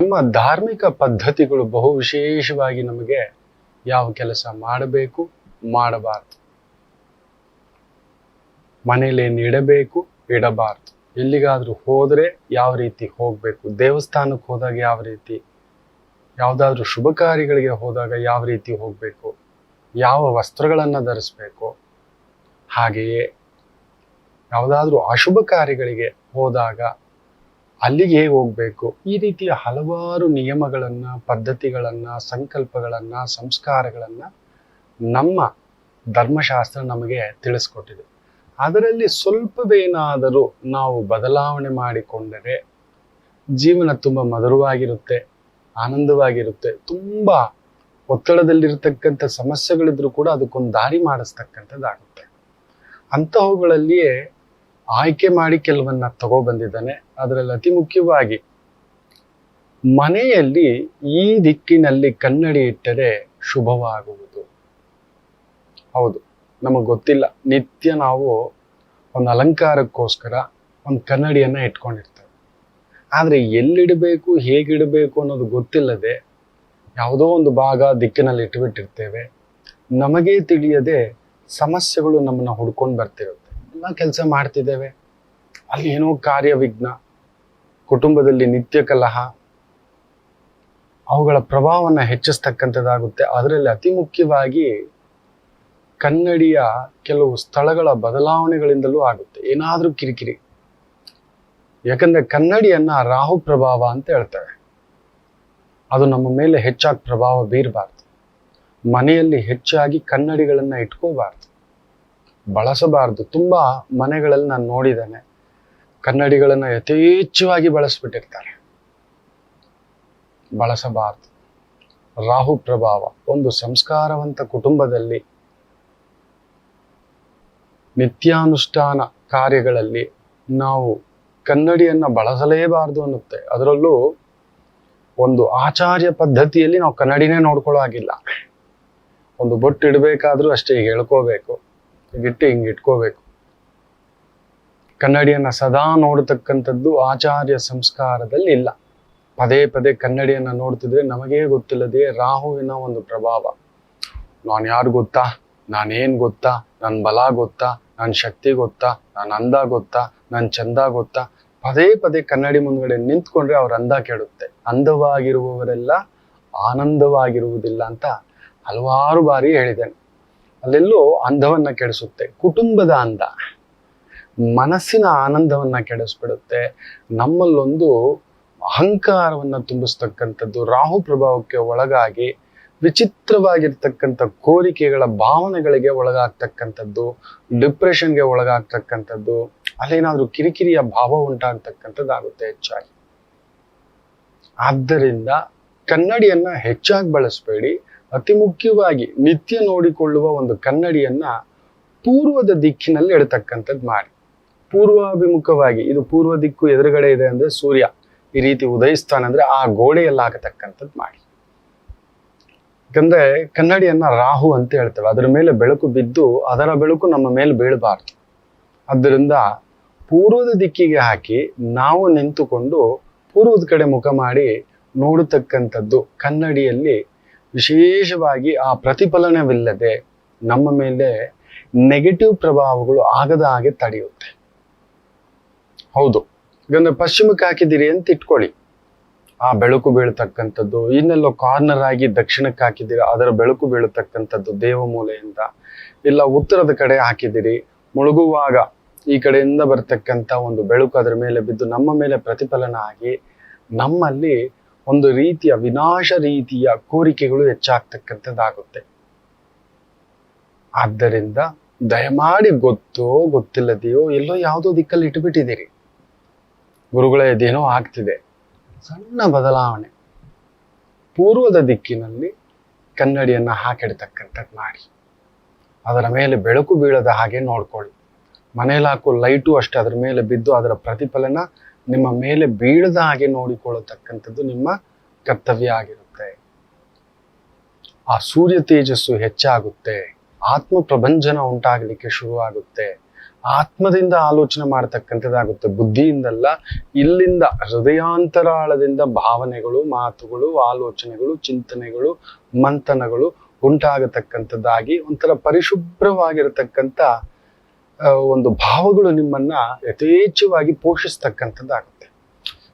ನಮ್ಮ ಧಾರ್ಮಿಕ ಪದ್ಧತಿಗಳು ಬಹು ವಿಶೇಷವಾಗಿ ನಮಗೆ ಯಾವ ಕೆಲಸ ಮಾಡಬೇಕು, ಮಾಡಬಾರದು. ಮನೇಲಿ ಏನು ಇಡಬೇಕು, ಇಡಬಾರ್ದು. ಎಲ್ಲಿಗಾದ್ರೂ ಹೋದ್ರೆ ಯಾವ ರೀತಿ ಹೋಗ್ಬೇಕು, ದೇವಸ್ಥಾನಕ್ಕೆ ಹೋದಾಗ ಯಾವ ರೀತಿ, ಯಾವುದಾದ್ರೂ ಶುಭ ಕಾರ್ಯಗಳಿಗೆ ಹೋದಾಗ ಯಾವ ರೀತಿ ಹೋಗ್ಬೇಕು, ಯಾವ ವಸ್ತ್ರಗಳನ್ನು ಧರಿಸ್ಬೇಕು, ಹಾಗೆಯೇ ಯಾವುದಾದ್ರೂ ಅಶುಭ ಕಾರ್ಯಗಳಿಗೆ ಹೋದಾಗ ಅಲ್ಲಿಗೆ ಹೇಗೆ ಹೋಗ್ಬೇಕು? ಈ ರೀತಿಯ ಹಲವಾರು ನಿಯಮಗಳನ್ನ, ಪದ್ಧತಿಗಳನ್ನ, ಸಂಕಲ್ಪಗಳನ್ನ, ಸಂಸ್ಕಾರಗಳನ್ನ ನಮ್ಮ ಧರ್ಮಶಾಸ್ತ್ರ ನಮಗೆ ತಿಳಿಸ್ಕೊಟ್ಟಿದೆ. ಅದರಲ್ಲಿ ಸ್ವಲ್ಪವೇನಾದರೂ ನಾವು ಬದಲಾವಣೆ ಮಾಡಿಕೊಂಡರೆ ಜೀವನ ತುಂಬ ಮಧುರವಾಗಿರುತ್ತೆ, ಆನಂದವಾಗಿರುತ್ತೆ, ತುಂಬ ಒತ್ತಡದಲ್ಲಿರ್ತಕ್ಕಂಥ ಸಮಸ್ಯೆಗಳಿದ್ರೂ ಕೂಡ ಅದಕ್ಕೊಂದು ದಾರಿ ಮಾಡಿಸ್ತಕ್ಕಂಥದ್ದಾಗುತ್ತೆ. ಅಂತಹವುಗಳಲ್ಲಿಯೇ ಆಯ್ಕೆ ಮಾಡಿ ಕೆಲವನ್ನ ತಗೋ ಬಂದಿದ್ದಾನೆ ಅದರಲ್ಲಿ ಅತಿ ಮುಖ್ಯವಾಗಿ ಮನೆಯಲ್ಲಿ ಈ ದಿಕ್ಕಿನಲ್ಲಿ ಕನ್ನಡಿ ಇಟ್ಟರೆ ಶುಭವಾಗುವುದು. ಹೌದು, ನಮಗೆ ಗೊತ್ತಿಲ್ಲ. ನಿತ್ಯ ನಾವು ಒಂದು ಅಲಂಕಾರಕ್ಕೋಸ್ಕರ ಒಂದು ಕನ್ನಡಿಯನ್ನ ಇಟ್ಕೊಂಡಿರ್ತೇವೆ. ಆದರೆ ಎಲ್ಲಿಡಬೇಕು, ಹೇಗಿಡಬೇಕು ಅನ್ನೋದು ಗೊತ್ತಿಲ್ಲದೆ ಯಾವುದೋ ಒಂದು ಭಾಗ ದಿಕ್ಕಿನಲ್ಲಿ ಇಟ್ಟುಬಿಟ್ಟಿರ್ತೇವೆ ನಮಗೇ ತಿಳಿಯದೆ ಸಮಸ್ಯೆಗಳು ನಮ್ಮನ್ನ ಹುಡ್ಕೊಂಡು ಬರ್ತಿರುತ್ತೆ. ಕೆಲಸ ಮಾಡ್ತಿದ್ದೇವೆ. ಅಲ್ಲಿ ಏನೋ ಕಾರ್ಯ ವಿಘ್ನ ಕುಟುಂಬದಲ್ಲಿ ನಿತ್ಯ ಕಲಹ, ಅವುಗಳ ಪ್ರಭಾವವನ್ನು ಹೆಚ್ಚಿಸ್ತಕ್ಕಂಥದ್ದಾಗುತ್ತೆ. ಅದರಲ್ಲಿ ಅತಿ ಮುಖ್ಯವಾಗಿ ಕನ್ನಡಿಯ ಕೆಲವು ಸ್ಥಳಗಳ ಬದಲಾವಣೆಗಳಿಂದಲೂ ಆಗುತ್ತೆ. ಏನಾದರೂ ಕಿರಿಕಿರಿ. ಯಾಕಂದ್ರೆ ಕನ್ನಡಿಯನ್ನ ರಾಹು ಪ್ರಭಾವ ಅಂತ ಹೇಳ್ತೇವೆ. ಅದು ನಮ್ಮ ಮೇಲೆ ಹೆಚ್ಚಾಗಿ ಪ್ರಭಾವ ಬೀರಬಾರ್ದು. ಮನೆಯಲ್ಲಿ ಹೆಚ್ಚಾಗಿ ಕನ್ನಡಿಗಳನ್ನ ಇಟ್ಕೋಬಾರ್ದು. ಬಳಸಬಾರ್ದು. ತುಂಬಾ ಮನೆಗಳಲ್ಲಿ ನಾನು ನೋಡಿದ್ದೇನೆ. ಕನ್ನಡಿಗಳನ್ನ ಯಥೇಚ್ಛವಾಗಿ ಬಳಸ್ಬಿಟ್ಟಿರ್ತಾರೆ. ಬಳಸಬಾರ್ದು. ರಾಹು ಪ್ರಭಾವ, ಒಂದು ಸಂಸ್ಕಾರವಂತ ಕುಟುಂಬದಲ್ಲಿ ನಿತ್ಯಾನುಷ್ಠಾನ ಕಾರ್ಯಗಳಲ್ಲಿ ನಾವು ಕನ್ನಡಿಯನ್ನ ಬಳಸಲೇಬಾರದು ಅನ್ನುತ್ತೆ. ಅದರಲ್ಲೂ ಒಂದು ಆಚಾರ್ಯ ಪದ್ಧತಿಯಲ್ಲಿ ನಾವು ಕನ್ನಡಿನೇ ನೋಡ್ಕೊಳ್ಳೋ ಆಗಿಲ್ಲ ಒಂದು ಬೊಟ್ಟು ಇಡಬೇಕಾದ್ರೂ ಅಷ್ಟೇ ಹೇಳ್ಕೋಬೇಕು. ಗಿಟ್ಟು ಹಿಂಗೆ ಇಟ್ಕೋಬೇಕು. ಕನ್ನಡಿಯನ್ನ ಸದಾ ನೋಡತಕ್ಕಂಥದ್ದು ಆಚಾರ್ಯ ಸಂಸ್ಕಾರದಲ್ಲಿ ಇಲ್ಲ. ಪದೇ ಪದೇ ಕನ್ನಡಿಯನ್ನ ನೋಡ್ತಿದ್ರೆ ನಮಗೇ ಗೊತ್ತಿಲ್ಲದೆ ರಾಹುವಿನ ಒಂದು ಪ್ರಭಾವ. ನಾನು ಯಾರು ಗೊತ್ತಾ? ನಾನೇನ್ ಗೊತ್ತಾ? ನನ್ನ ಬಲ ಗೊತ್ತಾ? ನನ್ನ ಶಕ್ತಿ ಗೊತ್ತಾ? ನನ್ನ ಅಂದ ಗೊತ್ತಾ? ನನ್ನ ಚಂದ ಗೊತ್ತಾ? ಪದೇ ಪದೇ ಕನ್ನಡಿ ಮುಂದ್ಗಡೆ ನಿಂತ್ಕೊಂಡ್ರೆ ಅವ್ರ ಅಂದ ಕೆಡುತ್ತೆ. ಅಂದವಾಗಿರುವವರೆಲ್ಲ ಆನಂದವಾಗಿರುವುದಿಲ್ಲ ಅಂತ ಹಲವಾರು ಬಾರಿ ಹೇಳಿದ್ದೇನೆ. ಅಲ್ಲೆಲ್ಲೋ ಅಂದವನ್ನ ಕೆಡಿಸುತ್ತೆ, ಕುಟುಂಬದ ಅಂಧ. ಮನಸ್ಸಿನ ಆನಂದವನ್ನ ಕೆಡಿಸ್ಬಿಡುತ್ತೆ. ನಮ್ಮಲ್ಲೊಂದು ಅಹಂಕಾರವನ್ನ ತುಂಬಿಸ್ತಕ್ಕಂಥದ್ದು, ರಾಹು ಪ್ರಭಾವಕ್ಕೆ ಒಳಗಾಗಿ ವಿಚಿತ್ರವಾಗಿರ್ತಕ್ಕಂಥ ಕೋರಿಕೆಗಳ ಭಾವನೆಗಳಿಗೆ ಒಳಗಾಗ್ತಕ್ಕಂಥದ್ದು, ಡಿಪ್ರೆಷನ್ಗೆ ಒಳಗಾಗ್ತಕ್ಕಂಥದ್ದು, ಅಲ್ಲೇನಾದ್ರೂ ಕಿರಿಕಿರಿಯ ಭಾವ ಉಂಟಾಗ್ತಕ್ಕಂಥದ್ದಾಗುತ್ತೆ ಹೆಚ್ಚಾಗಿ. ಆದ್ದರಿಂದ ಕನ್ನಡಿಯನ್ನ ಹೆಚ್ಚಾಗಿ ಬಳಸಬೇಡಿ. ಅತಿ ಮುಖ್ಯವಾಗಿ ನಿತ್ಯ ನೋಡಿಕೊಳ್ಳುವ ಒಂದು ಕನ್ನಡಿಯನ್ನ ಪೂರ್ವದ ದಿಕ್ಕಿನಲ್ಲಿ ಇಡತಕ್ಕಂಥದ್ದು ಮಾಡಿ. ಪೂರ್ವಾಭಿಮುಖವಾಗಿ, ಇದು ಪೂರ್ವ ದಿಕ್ಕು ಎದುರುಗಡೆ ಇದೆ ಅಂದ್ರೆ ಸೂರ್ಯ. ಈ ರೀತಿ ಉದಯಿಸ್ತಾನಂದ್ರೆ ಆ ಗೋಡೆಯಲ್ಲಿ ಆಗತಕ್ಕಂಥದ್ದು ಮಾಡಿ. ಯಾಕಂದ್ರೆ ಕನ್ನಡಿಯನ್ನ ರಾಹು ಅಂತ ಹೇಳ್ತೇವೆ. ಅದರ ಮೇಲೆ ಬೆಳಕು ಬಿದ್ದು ಅದರ ಬೆಳಕು ನಮ್ಮ ಮೇಲೆ ಬೀಳಬಾರ್ದು. ಆದ್ದರಿಂದ ಪೂರ್ವದ ದಿಕ್ಕಿಗೆ ಹಾಕಿ ನಾವು ನಿಂತುಕೊಂಡು ಪೂರ್ವದ ಕಡೆ ಮುಖ ಮಾಡಿ ನೋಡತಕ್ಕಂಥದ್ದು ಕನ್ನಡಿಯಲ್ಲಿ ವಿಶೇಷವಾಗಿ ಆ ಪ್ರತಿಫಲನವಿಲ್ಲದೆ ನಮ್ಮ ಮೇಲೆ ನೆಗೆಟಿವ್ ಪ್ರಭಾವಗಳು ಆಗದ ಹಾಗೆ ತಡೆಯುತ್ತೆ. ಹೌದು. ಯಾಕಂದ್ರೆ ಪಶ್ಚಿಮಕ್ಕೆ ಹಾಕಿದ್ದೀರಿ ಅಂತ ಇಟ್ಕೊಳ್ಳಿ. ಆ ಬೆಳಕು ಬೀಳತಕ್ಕಂಥದ್ದು, ಇನ್ನೆಲ್ಲೋ ಕಾರ್ನರ್ ಆಗಿ ದಕ್ಷಿಣಕ್ಕೆ ಹಾಕಿದ್ದೀರಿ, ಅದರ ಬೆಳಕು ಬೀಳತಕ್ಕಂಥದ್ದು ದೇವಮೂಲೆಯಿಂದ ಇಲ್ಲ ಉತ್ತರದ ಕಡೆ ಹಾಕಿದ್ದೀರಿ, ಮುಳುಗುವಾಗ ಈ ಕಡೆಯಿಂದ ಬರ್ತಕ್ಕಂಥ ಒಂದು ಬೆಳಕು ಅದರ ಮೇಲೆ ಬಿದ್ದು ನಮ್ಮ ಮೇಲೆ ಪ್ರತಿಫಲನ ಆಗಿ ನಮ್ಮಲ್ಲಿ ಒಂದು ರೀತಿಯ ವಿನಾಶ ರೀತಿಯ ಕೋರಿಕೆಗಳು ಹೆಚ್ಚಾಗ್ತಕ್ಕಂಥದ್ದಾಗುತ್ತೆ. ಆದ್ದರಿಂದ ದಯಮಾಡಿ ಗೊತ್ತೋ ಗೊತ್ತಿಲ್ಲದೆಯೋ ಎಲ್ಲೋ ಯಾವುದೋ ದಿಕ್ಕಲ್ಲಿ ಇಟ್ಟುಬಿಟ್ಟಿದ್ದೀರಿ. ಗುರುಗಳ ಎದೇನೋ ಆಗ್ತಿದೆ. ಸಣ್ಣ ಬದಲಾವಣೆ. ಪೂರ್ವದ ದಿಕ್ಕಿನಲ್ಲಿ ಕನ್ನಡಿಯನ್ನು ಹಾಕಿಡ್ತಕ್ಕಂಥದ್ದು ಮಾಡಿ. ಅದರ ಮೇಲೆ ಬೆಳಕು ಬೀಳದ ಹಾಗೆ ನೋಡ್ಕೊಳ್ಳಿ. ಮನೇಲಿ ಹಾಕೋ ಲೈಟು ಅಷ್ಟೇ ಅದರ ಮೇಲೆ ಬಿದ್ದು ಅದರ ಪ್ರತಿಫಲನ ನಿಮ್ಮ ಮೇಲೆ ಬೀಳದ ಹಾಗೆ ನೋಡಿಕೊಳ್ಳತಕ್ಕಂಥದ್ದು ನಿಮ್ಮ ಕರ್ತವ್ಯ ಆಗಿರುತ್ತೆ. ಆ ಸೂರ್ಯ ತೇಜಸ್ಸು ಹೆಚ್ಚಾಗುತ್ತೆ. ಆತ್ಮ ಪ್ರಭಂಜನ ಉಂಟಾಗಲಿಕ್ಕೆ ಶುರುವಾಗುತ್ತೆ. ಆತ್ಮದಿಂದ ಆಲೋಚನೆ ಮಾಡತಕ್ಕಂಥದ್ದಾಗುತ್ತೆ. ಬುದ್ಧಿಯಿಂದಲ್ಲ, ಇಲ್ಲಿಂದ ಹೃದಯಾಂತರಾಳದಿಂದ ಭಾವನೆಗಳು, ಮಾತುಗಳು, ಆಲೋಚನೆಗಳು, ಚಿಂತನೆಗಳು, ಮಂಥನಗಳು ಉಂಟಾಗತಕ್ಕಂಥದ್ದಾಗಿ ಒಂಥರ ಪರಿಶುಭ್ರವಾಗಿರತಕ್ಕಂಥ ಒಂದು ಭಾವಗಳು ನಿಮ್ಮನ್ನ ಯಥೇಚ್ಛವಾಗಿ ಪೋಷಿಸ್ತಕ್ಕಂಥದ್ದಾಗುತ್ತೆ.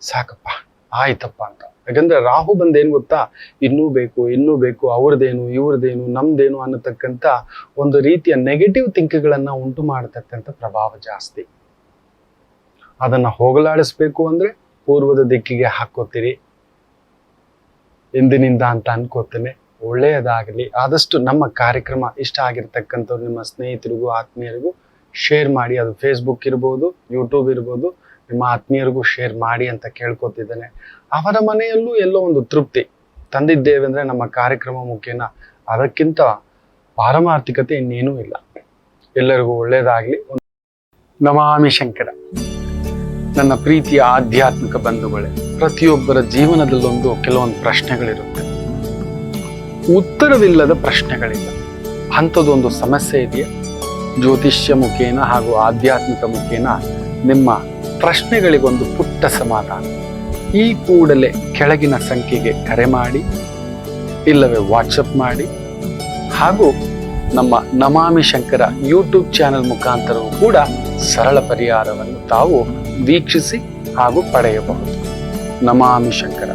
ಸಾಕಪ್ಪ, ಆಯ್ತಪ್ಪ ಅಂತ. ಯಾಕಂದ್ರೆ ರಾಹು ಬಂದೇನು ಗೊತ್ತಾ? ಇನ್ನೂ ಬೇಕು ಇನ್ನೂ ಬೇಕು, ಅವ್ರದ್ದೇನು, ಇವ್ರದ್ದೇನು, ನಮ್ದೇನು ಅನ್ನತಕ್ಕಂಥ ಒಂದು ರೀತಿಯ ನೆಗೆಟಿವ್ ಥಿಂಕ್ಗಳನ್ನ ಉಂಟು ಮಾಡತಕ್ಕಂಥ ಪ್ರಭಾವ ಜಾಸ್ತಿ. ಅದನ್ನ ಹೋಗಲಾಡಿಸ್ಬೇಕು ಅಂದ್ರೆ ಪೂರ್ವದ ದಿಕ್ಕಿಗೆ ಹಾಕೋತೀರಿ. ಎಂದಿನಿಂದ ಅಂತ ಅನ್ಕೋತೇನೆ. ಒಳ್ಳೆಯದಾಗಲಿ. ಆದಷ್ಟು ನಮ್ಮ ಕಾರ್ಯಕ್ರಮ ಇಷ್ಟ ಆಗಿರ್ತಕ್ಕಂಥವ್ರು, ನಿಮ್ಮ ಸ್ನೇಹಿತರಿಗೂ, ಆತ್ಮೀಯರಿಗೂ ಶೇರ್ ಮಾಡಿ. ಅದು ಫೇಸ್ಬುಕ್ ಇರ್ಬೋದು ಯೂಟ್ಯೂಬ್ ಇರ್ಬೋದು, ನಿಮ್ಮ ಆತ್ಮೀಯರಿಗೂ ಶೇರ್ ಮಾಡಿ ಅಂತ ಕೇಳ್ಕೊತಿದ್ದೇನೆ. ಅವರ ಮನೆಯಲ್ಲೂ ಎಲ್ಲೋ ಒಂದು ತೃಪ್ತಿ. ತಂದಿದ್ದೇವೆ ಅಂದರೆ ನಮ್ಮ ಕಾರ್ಯಕ್ರಮ ಮುಖೇನ ಅದಕ್ಕಿಂತ ಪಾರಮಾರ್ಥಿಕತೆ ಇನ್ನೇನೂ ಇಲ್ಲ. ಎಲ್ಲರಿಗೂ ಒಳ್ಳೆಯದಾಗಲಿ ನಮಾಮಿ ಶಂಕರ. ನನ್ನ ಪ್ರೀತಿಯ ಆಧ್ಯಾತ್ಮಿಕ ಬಂಧುಗಳೇ, ಪ್ರತಿಯೊಬ್ಬರ ಜೀವನದಲ್ಲೊಂದು ಕೆಲವೊಂದು ಪ್ರಶ್ನೆಗಳಿರುತ್ತೆ. ಉತ್ತರವಿಲ್ಲದ ಪ್ರಶ್ನೆಗಳಿಲ್ಲ. ಅಂಥದ್ದೊಂದು ಸಮಸ್ಯೆ ಇದೆಯಾ? ಜ್ಯೋತಿಷ್ಯ ಮುಖೇನ ಹಾಗೂ ಆಧ್ಯಾತ್ಮಿಕ ಮುಖೇನ ನಿಮ್ಮ ಪ್ರಶ್ನೆಗಳಿಗೊಂದು ಪುಟ್ಟ ಸಮಾಧಾನ. ಈ ಕೂಡಲೇ ಕೆಳಗಿನ ಸಂಖ್ಯೆಗೆ ಕರೆ ಮಾಡಿ, ಇಲ್ಲವೇ ವಾಟ್ಸಪ್ ಮಾಡಿ, ಹಾಗೂ ನಮ್ಮ ನಮಾಮಿ ಶಂಕರ ಯೂಟ್ಯೂಬ್ ಚಾನೆಲ್ ಮುಖಾಂತರವೂ ಕೂಡ ಸರಳ ಪರಿಹಾರವನ್ನು ತಾವು ವೀಕ್ಷಿಸಿ ಹಾಗೂ ಪಡೆಯಬಹುದು. ನಮಾಮಿ ಶಂಕರ.